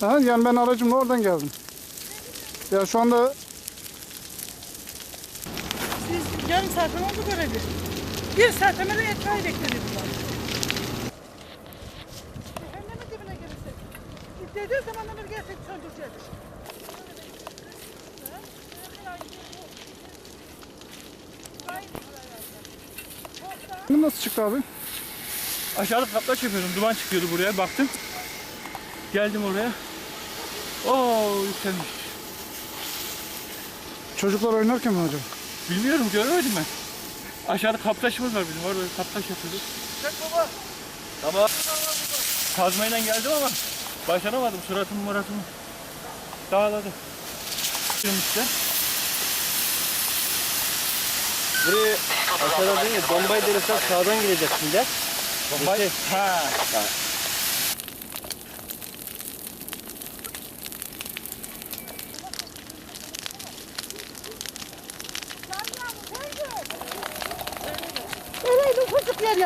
Ha, yani ben aracımla oradan geldim. Ya şu anda Biz yarım saatten oldu görevi. Bir saatten beri etfaiye bekledik bunlar. Cehennemin dibine gelirsek. Dediği zaman da bir gelsek söndüreceğiz. bu nasıl çıktı abi? Aşağıda kaptaş yapıyordum. Duman çıkıyordu buraya. Baktım. Geldim oraya. Yükselmiş. Çocuklar oynarken mi acaba? Bilmiyorum göremedim ben. Aşağıda kaptaşımız var bizim. Orada kaptaş yapıyorduk. Çek baba. Tamam. Kazmayla geldim ama başaramadım. Suratımı muratımı dağladı. işte. Buraya aşağıda değil de bombayı denesek sağdan girecek şimdi. Bombay. Ha. Ereydi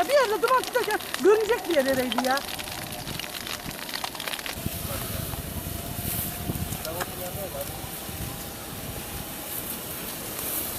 ya. Bir yerde duman çıkacak. Görünecek bir yer ereydi ya.